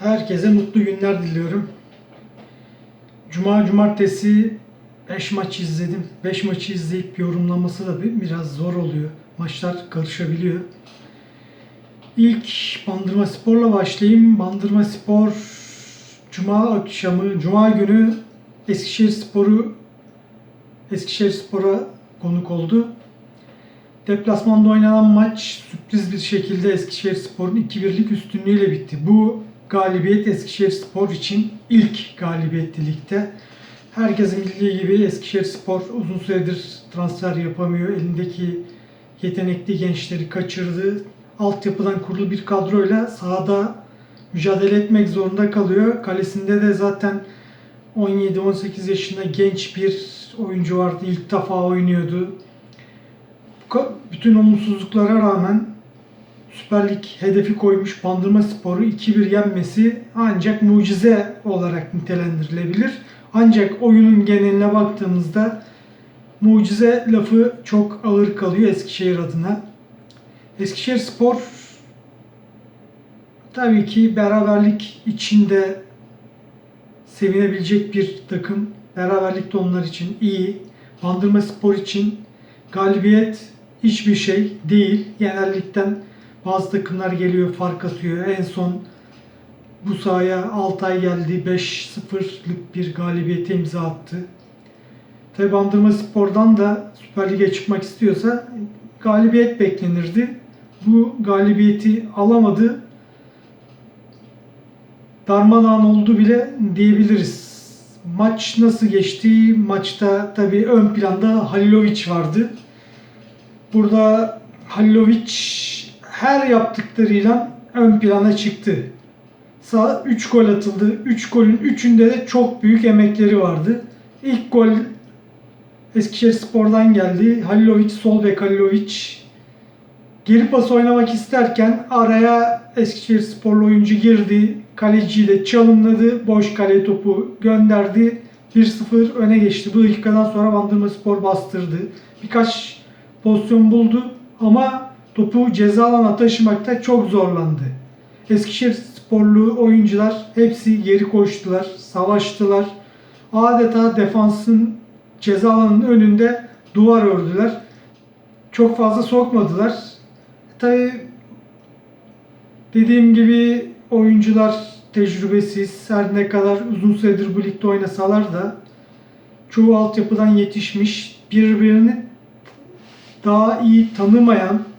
Herkese mutlu günler diliyorum. Cuma, cumartesi 5 maç izledim. 5 maçı izleyip yorumlaması da bir- biraz zor oluyor. Maçlar karışabiliyor. İlk Bandırma Spor'la başlayayım. Bandırma Spor Cuma akşamı, Cuma günü Eskişehir Spor'u Eskişehir Spor'a konuk oldu. Deplasmanda oynanan maç sürpriz bir şekilde Eskişehir Spor'un 2-1'lik üstünlüğüyle bitti. Bu galibiyet Eskişehir Spor için ilk galibiyetti ligde. Herkesin bildiği gibi Eskişehir Spor uzun süredir transfer yapamıyor. Elindeki yetenekli gençleri kaçırdı. Altyapıdan kurulu bir kadroyla sahada mücadele etmek zorunda kalıyor. Kalesinde de zaten 17-18 yaşında genç bir oyuncu vardı. İlk defa oynuyordu. Bütün olumsuzluklara rağmen Süper Lig hedefi koymuş Bandırma Spor'u 2-1 yenmesi ancak mucize olarak nitelendirilebilir. Ancak oyunun geneline baktığımızda mucize lafı çok ağır kalıyor Eskişehir adına. Eskişehir Spor tabii ki beraberlik içinde sevinebilecek bir takım. Beraberlik de onlar için iyi. Bandırma Spor için galibiyet hiçbir şey değil. Genellikten bazı takımlar geliyor fark atıyor. En son bu sahaya Altay geldi. 5-0'lık bir galibiyete imza attı. Tabi Bandırma Spor'dan da Süper Lig'e çıkmak istiyorsa galibiyet beklenirdi. Bu galibiyeti alamadı. Darmadağın oldu bile diyebiliriz. Maç nasıl geçti? Maçta tabii ön planda Halilovic vardı. Burada Halilovic her yaptıklarıyla ön plana çıktı. Sağ 3 gol atıldı. 3 golün 3'ünde de çok büyük emekleri vardı. İlk gol Eskişehir Spor'dan geldi. Halilovic, sol bek Halilovic geri pas oynamak isterken araya Eskişehir Sporlu oyuncu girdi. Kaleciyle çalımladı. Boş kale topu gönderdi. 1-0 öne geçti. Bu dakikadan sonra Bandırma Spor bastırdı. Birkaç pozisyon buldu ama topu ceza alana taşımakta çok zorlandı. Eskişehir sporlu oyuncular hepsi geri koştular, savaştılar. Adeta defansın ceza alanının önünde duvar ördüler. Çok fazla sokmadılar. Tabii dediğim gibi oyuncular tecrübesiz. Her ne kadar uzun süredir bu ligde oynasalar da çoğu altyapıdan yetişmiş. Birbirini daha iyi tanımayan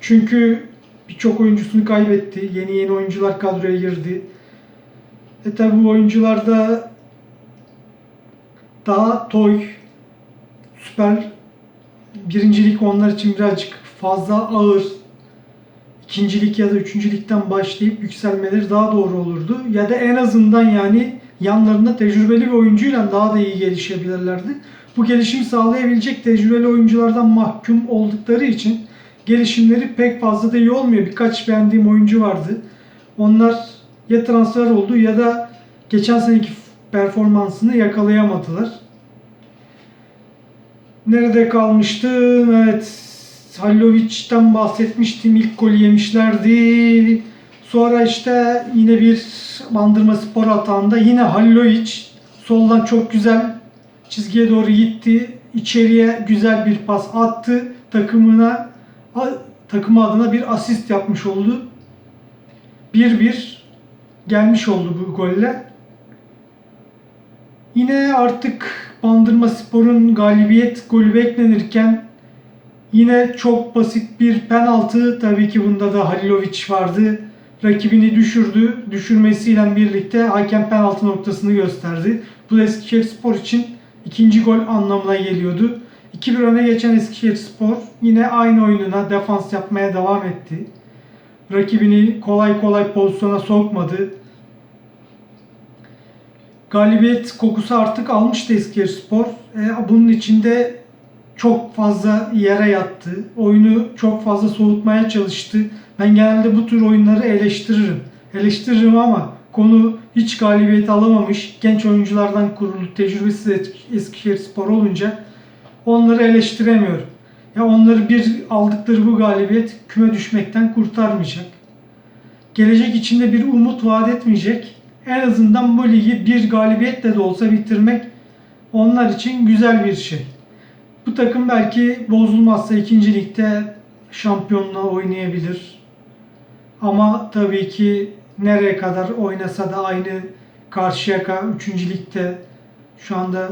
çünkü birçok oyuncusunu kaybetti. Yeni yeni oyuncular kadroya girdi. E tabi bu oyuncular da daha toy, süper birincilik onlar için birazcık fazla ağır. İkincilik ya da üçüncülükten başlayıp yükselmeleri daha doğru olurdu. Ya da en azından yani yanlarında tecrübeli bir oyuncuyla daha da iyi gelişebilirlerdi. Bu gelişimi sağlayabilecek tecrübeli oyunculardan mahkum oldukları için gelişimleri pek fazla da iyi olmuyor. Birkaç beğendiğim oyuncu vardı. Onlar ya transfer oldu ya da geçen seneki performansını yakalayamadılar. Nerede kalmıştım? Evet. Halilovic'den bahsetmiştim. İlk golü yemişlerdi. Sonra işte yine bir Bandırma Spor hatağında yine Halilovic soldan çok güzel çizgiye doğru gitti. İçeriye güzel bir pas attı. Takımına takımı adına bir asist yapmış oldu. 1-1 gelmiş oldu bu golle. Yine artık Bandırma Spor'un galibiyet golü beklenirken yine çok basit bir penaltı. Tabii ki bunda da Halilovic vardı. Rakibini düşürdü. Düşürmesiyle birlikte hakem penaltı noktasını gösterdi. Bu Eskişehir Spor için ikinci gol anlamına geliyordu. 2-1 öne geçen Eskişehir Spor yine aynı oyununa defans yapmaya devam etti. Rakibini kolay kolay pozisyona sokmadı. Galibiyet kokusu artık almıştı Eskişehir Spor. E, bunun içinde çok fazla yere yattı. Oyunu çok fazla soğutmaya çalıştı. Ben genelde bu tür oyunları eleştiririm. Eleştiririm ama konu hiç galibiyet alamamış genç oyunculardan kurulu tecrübesiz Eskişehir Spor olunca onları eleştiremiyorum. Ya onları bir aldıkları bu galibiyet küme düşmekten kurtarmayacak. gelecek içinde bir umut vaat etmeyecek. En azından bu ligi bir galibiyetle de olsa bitirmek onlar için güzel bir şey. Bu takım belki bozulmazsa ikinci ligde şampiyonluğa oynayabilir. Ama tabii ki nereye kadar oynasa da aynı Karşıyaka 3. ligde şu anda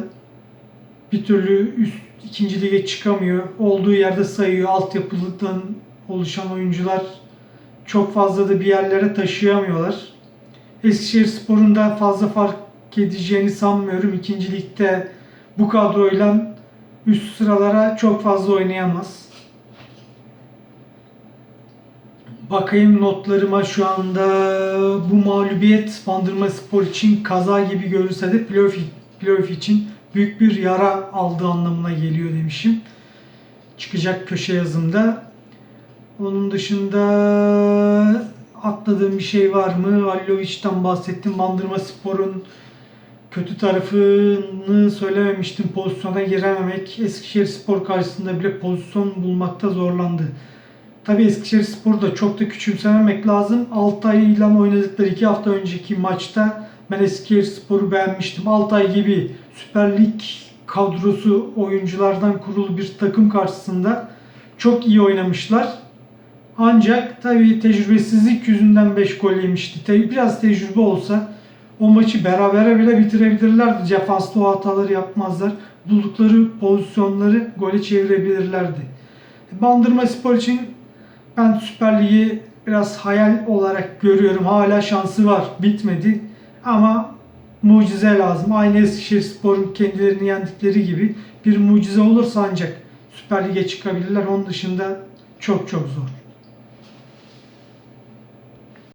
bir türlü üst ikinci lige çıkamıyor. Olduğu yerde sayıyor. Altyapıdan oluşan oyuncular çok fazla da bir yerlere taşıyamıyorlar. Eskişehir Spor'un da fazla fark edeceğini sanmıyorum. İkinci ligde bu kadroyla üst sıralara çok fazla oynayamaz. Bakayım notlarıma şu anda bu mağlubiyet Bandırma Spor için kaza gibi görülse de playoff, playoff için büyük bir yara aldığı anlamına geliyor demişim. Çıkacak köşe yazımda. Onun dışında atladığım bir şey var mı? Alilovic'den bahsettim. Bandırma Spor'un kötü tarafını söylememiştim. Pozisyona girememek. Eskişehir Spor karşısında bile pozisyon bulmakta zorlandı. Tabii Eskişehir Spor'u da çok da küçümsememek lazım. Altay ile oynadıkları iki hafta önceki maçta ben Eskişehir Spor'u beğenmiştim. Altay gibi Süper Lig kadrosu oyunculardan kurulu bir takım karşısında çok iyi oynamışlar. Ancak tabii tecrübesizlik yüzünden 5 gol yemişti. Tabii biraz tecrübe olsa o maçı berabere bile bitirebilirlerdi. Defanslı o hataları yapmazlar. Buldukları pozisyonları gole çevirebilirlerdi. Bandırma Spor için ben Süper Lig'i biraz hayal olarak görüyorum. Hala şansı var. Bitmedi. Ama mucize lazım. Aynı Eskişehir Spor'un kendilerini yendikleri gibi bir mucize olursa ancak Süper Lig'e çıkabilirler. Onun dışında çok çok zor.